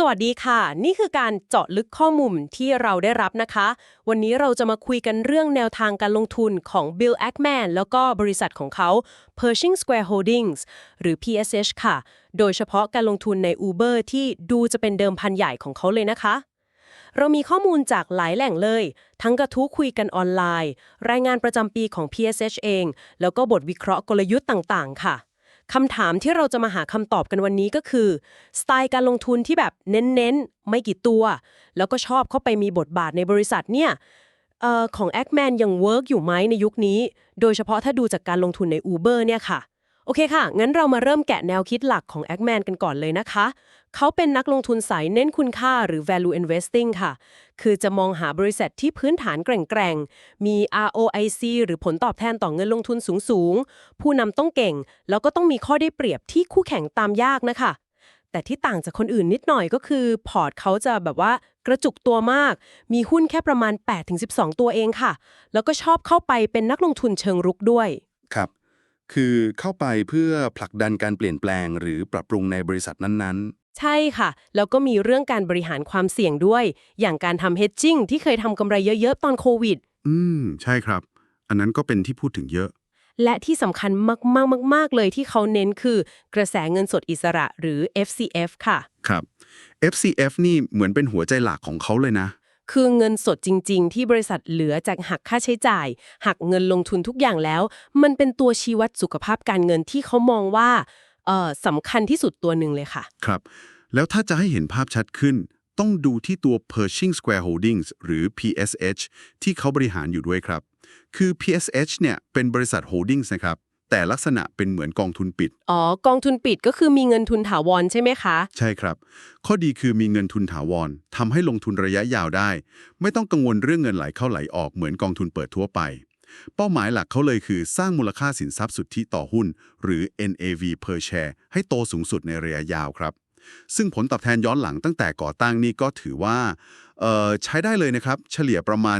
สวัสดีค่ะ นี่คือการเจาะลึกข้อมูลที่เราได้รับนะคะ วันนี้เราจะมาคุยกันเรื่องแนวทางการลงทุนของ Bill Ackman แล้วก็บริษัทของเขา Pershing Square Holdings หรือ PSH ค่ะ โดยเฉพาะการลงทุนใน Uber ที่ดูจะเป็นเดิมพันใหญ่ของเขาเลยนะคะ เรามีข้อมูลจากหลายแหล่งเลย ทั้งกระทู้คุยกันออนไลน์ รายงานประจำปีของ PSH เอง แล้วก็บทวิเคราะห์กลยุทธ์ต่างๆ ค่ะ คำถามที่เราจะมาหาคำตอบกันวันนี้ก็คือ สไตล์การลงทุนที่แบบเน้นๆ ไม่กี่ตัว แล้วก็ชอบเข้าไปมีบทบาทในบริษัทเนี่ยเอ่อของ a c m a n ยังเวิร์กอยู่ไหมในยุคนี้ โดยเฉพาะถ้าดูจากการลงทุนใน Uber เนี่ยค่ะ โอเคค่ะ งั้นเรามาเริ่มแกะแนวคิดหลักของ a c m a n กันก่อนเลยนะคะ เขาเป็นนักลงทุนสายเน้นคุณค่าหรือ value investing ค่ะ คือจะมองหาบริษัทที่พื้นฐานแกร่งๆ มี ROIC หรือผลตอบแทนต่อเงินลงทุนสูงๆ ผู้นำต้องเก่ง แล้วก็ต้องมีข้อได้เปรียบที่คู่แข่งตามยากนะคะ แต่ที่ต่างจากคนอื่นนิดหน่อยก็คือ พอร์ตเขาจะแบบว่ากระจุกตัวมาก มีหุ้นแค่ประมาณ 8-12 ตัวเองค่ะ แล้วก็ชอบเข้าไปเป็นนักลงทุนเชิงรุกด้วย ครับคือเข้าไปเพื่อผลักดันการเปลี่ยนแปลงหรือปรับปรุงในบริษัทนั้นใช่ค่ะ แล้วก็มีเรื่องการบริหารความเสี่ยงด้วย อย่างการทำ hedging ที่เคยทำกำไรเยอะ ๆ ตอนโควิด ๆ อืม ใช่ครับ อันนั้นก็เป็นที่พูดถึงเยอะ และที่สำคัญมากๆมากๆเลยที่เขาเน้นคือกระแสเงินสดอิสระหรือ FCF ค่ะ ครับ FCF นี่เหมือนเป็นหัวใจหลักของเขาเลยนะ คือเงินสดจริง ๆ ที่บริษัทเหลือจากหักค่าใช้จ่าย หักเงินลงทุนทุกอย่างแล้ว มันเป็นตัวชี้วัดสุขภาพการเงินที่เขามองว่าสำคัญที่สุดตัวหนึ่งเลยค่ะ ครับ แล้วถ้าจะให้เห็นภาพชัดขึ้น ต้องดูที่ตัว Pershing Square Holdings หรือ PSH ที่เขาบริหารอยู่ด้วยครับ คือ PSH เนี่ยเป็นบริษัท Holdings นะครับ แต่ลักษณะเป็นเหมือนกองทุนปิด อ๋อ กองทุนปิดก็คือมีเงินทุนถาวรใช่ไหมคะ ใช่ครับ ข้อดีคือมีเงินทุนถาวรทำให้ลงทุนระยะยาวได้ ไม่ต้องกังวลเรื่องเงินไหลเข้าไหลออกเหมือนกองทุนเปิดทั่วไป เป้าหมายหลักเขาเลยคือสร้างมูลค่าสินทรัพย์สุทธิต่อหุ้น หรือ NAV per share ให้โตสูงสุดในระยะยาวครับ ซึ่งผลตอบแทนย้อนหลังตั้งแต่ก่อตั้งนี่ก็ถือว่าเอ่อใช้ได้เลยนะครับ เฉลี่ยประมาณ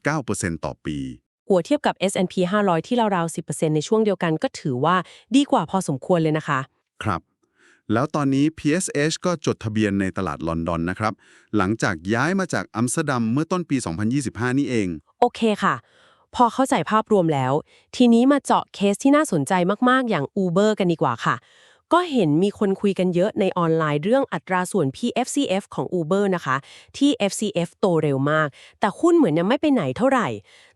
15.9%ต่อปี หัวเทียบกับ S&P 500 ที่ราวๆ10%ในช่วงเดียวกันก็ถือว่าดีกว่าพอสมควรเลยนะคะ ครับ แล้วตอนนี้ PSH ก็จดทะเบียนในตลาดลอนดอนนะครับ หลังจากย้ายมาจากอัมสเตอร์ดัมเมื่อต้นปี 2025 นี่เอง โอเคค่ะ พอเข้าใจภาพรวมแล้ว ทีนี้มาเจาะเคสที่น่าสนใจมากๆ อย่าง Uber กันดีกว่าค่ะ ก็เห็นมีคนคุยกันเยอะในออนไลน์เรื่องอัตราส่วน PFCF ของ Uber นะคะ ที่ FCF โตเร็วมาก แต่หุ้นเหมือนยังไม่ไปไหนเท่าไหร่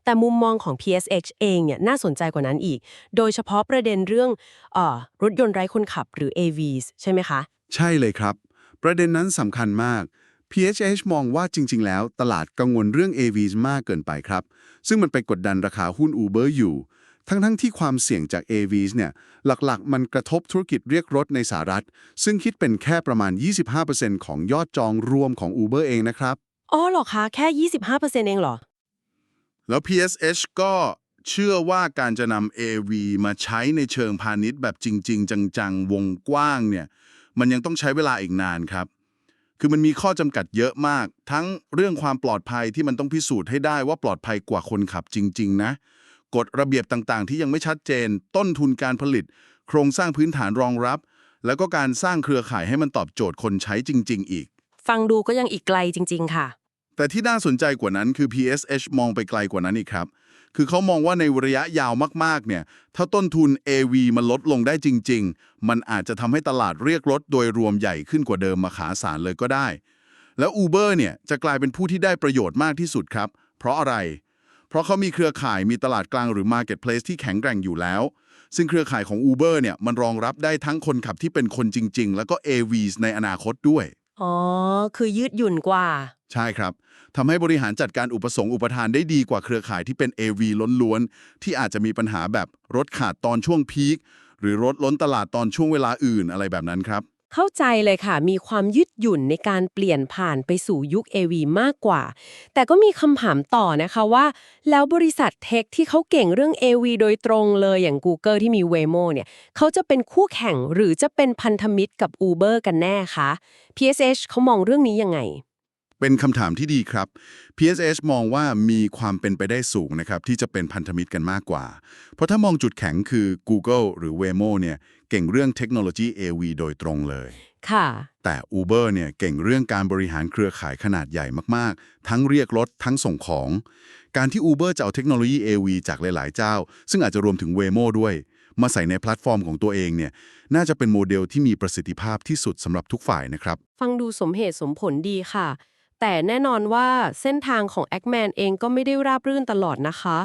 แต่มุมมองของ PSH เองเนี่ยน่าสนใจกว่านั้นอีก โดยเฉพาะประเด็นเรื่องเออรถยนต์ไร้คนขับหรือ AVs ใช่ไหมคะ ใช่เลยครับ ประเด็นนั้นสำคัญมาก PHH มองว่าจริง ๆ แล้วตลาดกังวลเรื่อง AVs มากเกินไปครับ ซึ่งมันไปกดดันราคาหุ้น Uber อยู่ ทั้งๆทที่ความเสี่ยงจาก AVs เนี่ยหลักๆ มันกระทบธุรกิจเรียกรถในสหรัฐ ซึ่งคิดเป็นแค่ประมาณ 25%ของยอดจองรวมของ Uber เองนะครับ อ๋อเหรอคะ แค่ 25%เองเหรอ แล้ว PSH ก็เชื่อว่าการจะนำ AV มาใช้ในเชิงพาณิชย์แบบจริง ๆ จังๆ วงกว้างเนี่ย มันยังต้องใช้เวลาอีกนานครับ คือมันมีข้อจำกัดเยอะมาก ทั้งเรื่องความปลอดภัยที่มันต้องพิสูจน์ให้ได้ว่าปลอดภัยกว่าคนขับจริง ๆ นะ กฎระเบียบต่างๆ ที่ยังไม่ชัดเจน ต้นทุนการผลิต โครงสร้างพื้นฐานรองรับ แล้วก็การสร้างเครือข่ายให้มันตอบโจทย์คนใช้จริง ๆ อีก ฟังดูก็ยังอีกไกลจริง ๆ ค่ะ แต่ที่น่าสนใจกว่านั้นคือ PSH มองไปไกลกว่านั้นอีกครับ คือเขามองว่าในระยะยาวมากๆ เนี่ย ถ้าต้นทุน AV มันลดลงได้จริง ๆ มันอาจจะทำให้ตลาดเรียกรถโดยรวมใหญ่ขึ้นกว่าเดิมมหาศาลเลยก็ได้ แล้ว Uber เนี่ยจะกลายเป็นผู้ที่ได้ประโยชน์มากที่สุดครับ เพราะอะไร เพราะเขามีเครือข่ายมีตลาดกลางหรือ Marketplace ที่แข็งแกร่งอยู่แล้ว ซึ่งเครือข่ายของ Uber เนี่ยมันรองรับได้ทั้งคนขับที่เป็นคนจริง ๆ แล้วก็ AVs ในอนาคตด้วย อ๋อ คือยืดหยุ่นกว่า ใช่ครับทำให้บริหารจัดการอุปสงค์อุปทานได้ดีกว่าเครือข่ายที่เป็น AV ล้วนๆ ที่อาจจะมีปัญหาแบบรถขาดตอนช่วงพีคหรือรถล้นตลาดตอนช่วงเวลาอื่นอะไรแบบนั้นครับ เข้าใจเลยค่ะ มีความยืดหยุ่นในการเปลี่ยนผ่านไปสู่ยุค AV มากกว่า แต่ก็มีคำถามต่อนะคะว่า แล้วบริษัทเทคที่เขาเก่งเรื่อง AV โดยตรงเลยอย่าง Google ที่มี Waymo เนี่ยเขาจะเป็นคู่แข่งหรือจะเป็นพันธมิตรกับ Uber กันแน่คะ PSH เขามองเรื่องนี้ยังไง เป็นคำถามที่ดีครับ PSH มองว่ามีความเป็นไปได้สูงนะครับที่จะเป็นพันธมิตรกันมากกว่า เพราะถ้ามองจุดแข็งคือ Google หรือ Waymo เนี่ยเก่งเรื่องเทคโนโลยี AV โดยตรงเลย ค่ะ แต่ Uber เนี่ยเก่งเรื่องการบริหารเครือข่ายขนาดใหญ่มากๆ ทั้งเรียกรถทั้งส่งของ การที่ Uber จะเอาเทคโนโลยี AV จากหลาย ๆ เจ้า ซึ่งอาจจะรวมถึง Waymo ด้วย มาใส่ในแพลตฟอร์มของตัวเองเนี่ยน่าจะเป็นโมเดลที่มีประสิทธิภาพที่สุดสำหรับทุกฝ่ายนะครับ ฟังดูสมเหตุสมผลดีค่ะ แต่แน่นอนว่าเส้นทางของ a c m a n เองก็ไม่ได้ราบรื่นตลอดนะคะ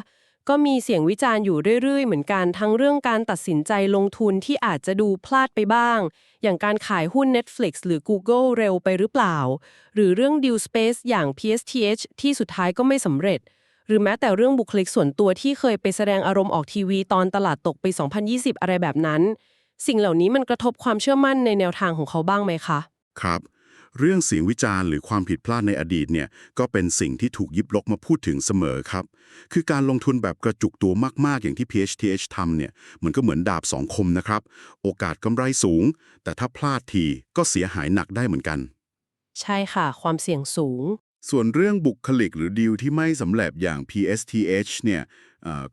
ก็มีเสียงวิจารณ์อยู่เรื่อย ๆ เหมือนกันทั้งเรื่องการตัดสินใจลงทุนที่อาจจะดูพลาดไปบ้าง อย่างการขายหุ้น Netflix หรือ Google เร็วไปหรือเปล่า หรือเรื่อง Deal Space อย่าง PSTH ที่สุดท้ายก็ไม่สำเร็จ หรือแม้แต่เรื่องบุคลิกส่วนตัวที่เคยไปแสดงอารมณ์ออกทีวีตอนตลาดตกปี 2020 อะไรแบบนั้น สิ่งเหล่านี้มันกระทบความเชื่อมั่นในแนวทางของเขาบ้างไหมคะ ครับ เรื่องเสียงวิจารณ์หรือความผิดพลาดในอดีตเนี่ยก็เป็นสิ่งที่ถูกหยิบลกมาพูดถึงเสมอครับ คือการลงทุนแบบกระจุกตัวมากๆ อย่างที่ PHTH ทำเนี่ยมันก็เหมือนดาบสองคมนะครับ โอกาสกำไรสูง แต่ถ้าพลาดทีก็เสียหายหนักได้เหมือนกัน ใช่ค่ะ ความเสี่ยงสูง ส่วนเรื่องบุคลิกหรือดีลที่ไม่สำเร็จอย่าง PSTH เนี่ยเอ่อ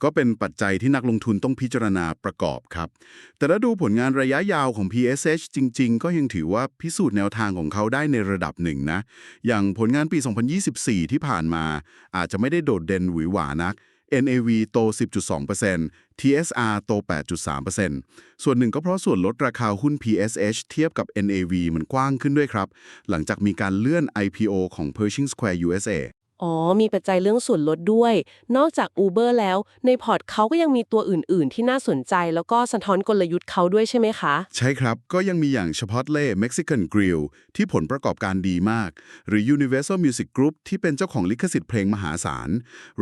ก็เป็นปัจจัยที่นักลงทุนต้องพิจารณาประกอบครับ แต่ถ้าดูผลงานระยะยาวของ PSH จริง ๆ ก็ยังถือว่าพิสูจน์แนวทางของเขาได้ในระดับหนึ่งนะ อย่างผลงานปี 2024 ที่ผ่านมา อาจจะไม่ได้โดดเด่นหวือหวานัก NAV โต 10.2% TSR โต 8.3%ส่วนหนึ่งก็เพราะส่วนลดราคาหุ้น PSH เทียบกับ NAV มันกว้างขึ้นด้วยครับ หลังจากมีการเลื่อน IPO ของ Pershing Square USA อ๋อ มีปัจจัยเรื่องส่วนลดด้วย นอกจาก Uber แล้ว ในพอร์ตเขาก็ยังมีตัวอื่น ๆ ที่น่าสนใจ แล้วก็สะท้อนกลยุทธ์เขาด้วยใช่ไหมคะ ใช่ครับ ก็ยังมีอย่างเฉพาะเล่ Mexican Grill ที่ผลประกอบการดีมาก หรือ Universal Music Group ที่เป็นเจ้าของลิขสิทธิ์เพลงมหาศาล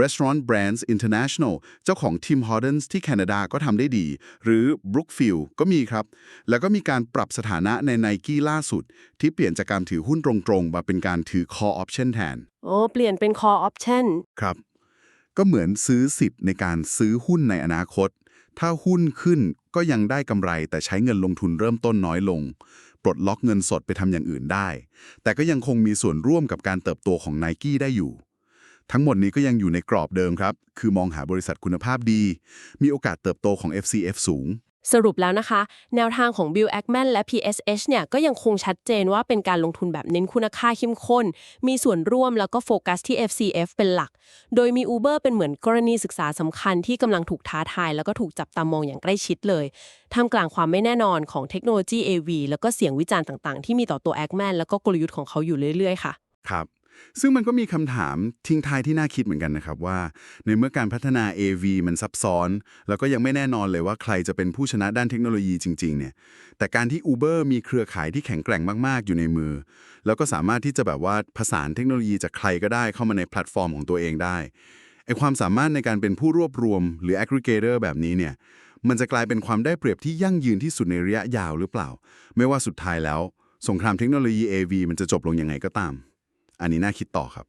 Restaurant Brands International เจ้าของ Tim Hortons ที่แคนาดาก็ทำได้ดี หรือ Brookfield ก็มีครับ แล้วก็มีการปรับสถานะใน Nike ล่าสุด ที่เปลี่ยนจากการถือหุ้นตรง ๆ มาเป็นการถือ call option แทนโอ้เปลี่ยนเป็น call option ครับ ก็เหมือนซื้อสิทธิ์ในการซื้อหุ้นในอนาคต ถ้าหุ้นขึ้นก็ยังได้กำไรแต่ใช้เงินลงทุนเริ่มต้นน้อยลง ปลดล็อกเงินสดไปทำอย่างอื่นได้ แต่ก็ยังคงมีส่วนร่วมกับการเติบโตของ n i กี้ได้อยู่ ทั้งหมดนี้ก็ยังอยู่ในกรอบเดิมครับ คือมองหาบริษัทคุณภาพดี มีโอกาสเติบโตของ FCF สูง สรุปแล้วนะคะ แนวทางของ Bill Ackman และ PSH เนี่ยก็ยังคงชัดเจนว่าเป็นการลงทุนแบบเน้นคุณค่าเข้มข้น มีส่วนร่วมแล้วก็โฟกัสที่ FCF เป็นหลัก โดยมี Uber เป็นเหมือนกรณีศึกษาสำคัญที่กำลังถูกท้าทาย แล้วก็ถูกจับตามองอย่างใกล้ชิดเลยท่ามกลางความไม่แน่นอนของเทคโนโลยี AV แล้วก็เสียงวิจารณ์ต่างๆ ที่มีต่อตัว Ackman แล้วก็กลยุทธ์ของเขาอยู่เรื่อยๆ ค่ะ ครับ ซึ่งมันก็มีคำถามทิ้งท้ายที่น่าคิดเหมือนกันนะครับว่า ในเมื่อการพัฒนา AV มันซับซ้อน แล้วก็ยังไม่แน่นอนเลยว่าใครจะเป็นผู้ชนะด้านเทคโนโลยีจริง ๆ เนี่ย แต่การที่ Uber มีเครือข่ายที่แข็งแกร่งมาก ๆ อยู่ในมือ แล้วก็สามารถที่จะแบบว่าผสานเทคโนโลยีจากใครก็ได้เข้ามาในแพลตฟอร์มของตัวเองได้ไอความสามารถในการเป็นผู้รวบรวม หรือ aggregator แบบนี้เนี่ยมันจะกลายเป็นความได้เปรียบที่ยั่งยืนที่สุดในระยะยาวหรือเปล่า ไม่ว่าสุดท้ายแล้ว สงครามเทคโนโลยี AV มันจะจบลงยังไงก็ตาม อันนี้น่าคิดต่อครับ